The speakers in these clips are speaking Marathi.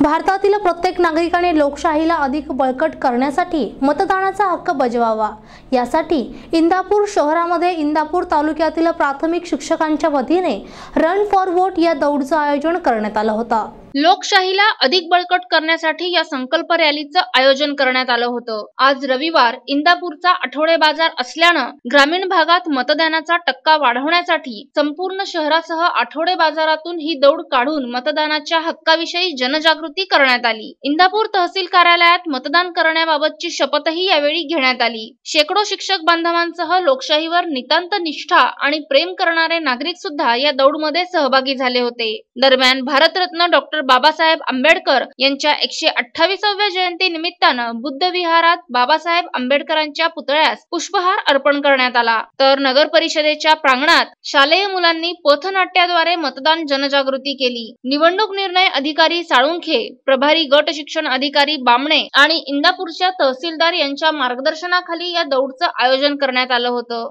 भारतातील प्रत्येक नागरिकाने लोकशाहीला अधिक बळकट करण्यासाठी मतदानाचा हक्क बजवावा. यासाठी इंदापूर शहरामध्ये इंदापूर तालुक्यातील प्राथमिक शिक्षकांच्या वतीने रन फॉर वोट या दौडचं आयोजन करण्यात आलं होतं. लोकशाहीला अधिक बळकट करण्यासाठी या संकल्प रॅलीचं आयोजन करण्यात आलं होतं. आज रविवार इंदापूरचा आठवडे बाजार असल्यानं ग्रामीण भागात मतदानाचा टक्का वाढवण्यासाठी संपूर्ण शहरासह आठवडे बाजारातून ही दौड काढून मतदानाच्या हक्काविषयी जनजागृती करण्यात आली. इंदापूर तहसील कार्यालयात मतदान करण्याबाबतची शपथही यावेळी घेण्यात आली. शेकडो शिक्षक बांधवांसह लोकशाहीवर नितांत निष्ठा आणि प्रेम करणारे नागरिक सुद्धा या दौडमध्ये सहभागी झाले होते. दरम्यान भारतरत्न डॉक्टर बाबासाहेब आंबेडकर यांच्या एकशे अठ्ठावीसाव्या जयंती निमित्तानं बुद्ध विहारात बाबासाहेब आंबेडकरांच्या पुतळ्यास पुष्पहार अर्पण करण्यात आला. तर नगर परिषदेच्या प्रांगणात शालेय मुलांनी पथनाट्याद्वारे मतदान जनजागृती केली. निवडणूक निर्णय अधिकारी साळुंखे प्रभारी गट शिक्षण अधिकारी बामणे आणि इंदापूरच्या तहसीलदार यांच्या मार्गदर्शनाखाली या दौडचं आयोजन करण्यात आलं होतं.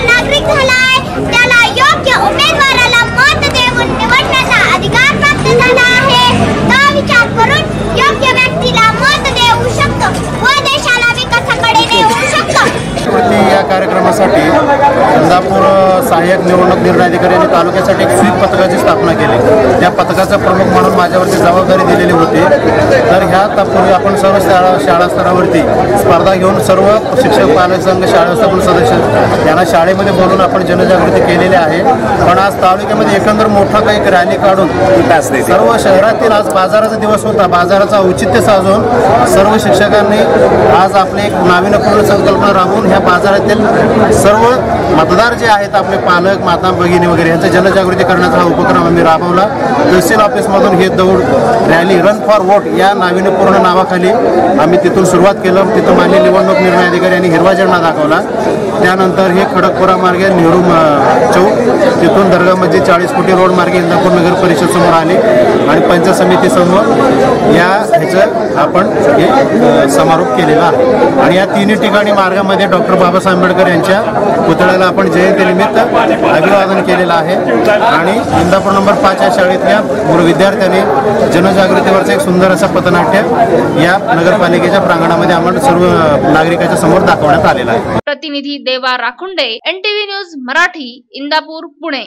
नागरिक झालाय. त्याला कार्यक्रमासाठी इंदापूर सहाय्यक निवडणूक निर्णय अधिकारी यांनी तालुक्यासाठी एक स्वीप पथकाची स्थापना केली. त्या पथकाचा प्रमुख म्हणून माझ्यावरती जबाबदारी दिलेली होती. तर ह्या तात्पूर्वी आपण सर्व शाळा शाळा स्तरावरती स्पर्धा घेऊन सर्व शिक्षक पालक संघ शाळा व्यवस्थापन सदस्य यांना शाळेमध्ये बोलून आपण जनजागृती केलेली आहे. पण आज तालुक्यामध्ये एकंदर मोठा काही रॅली काढून सर्व शहरातील आज बाजाराचा दिवस होता. बाजाराचा औचित्य साधून सर्व शिक्षकांनी आज आपली एक नाविन्यपूर्ण संकल्पना राबवून ह्या बाजारातील सर्व मतदार जे आहेत आपले पालक माता भगिनी वगैरे यांचं जनजागृती करण्याचा हा उपक्रम आम्ही राबवला. तहसील ऑफिसमधून हे दौड रॅली रन फॉर वोट या नाविन्यपूर्ण नावाखाली आम्ही तिथून सुरुवात केलं. तिथं माननीय निवडणूक निर्णय अधिकारी यांनी हिरवा झेंडा दाखवला. त्यानंतर हे खडकपुरा मार्गे नेहरू म- चौक तिथून दर्गा मस्जिद चाळीस कोटी रोड मार्गे इंदापूर नगर परिषद समोर आले आणि पंचायत समिती समोर या ह्याचं आपण हे समारोप केलेला आहे. आणि या तिन्ही ठिकाणी मार्गामध्ये डॉक्टर बाबासाहेब आंबेडकर यांच्या पुतळ्याला आपण जयंतीनिमित्त अभिवादन केलेलं आहे. आणि इंदापूर नंबर पाच या शाळेतल्या मुलं विद्यार्थ्यांनी जनजागृतीवरचं एक सुंदर असं पथनाट्य या नगरपालिकेच्या प्रांगणामध्ये आपण सर्व नागरिकाच्या समोर दाखवण्यात आलेलं आहे. प्रतिनिधी देवा राखुंडे एनटीव्ही न्यूज मराठी इंदापूर पुणे.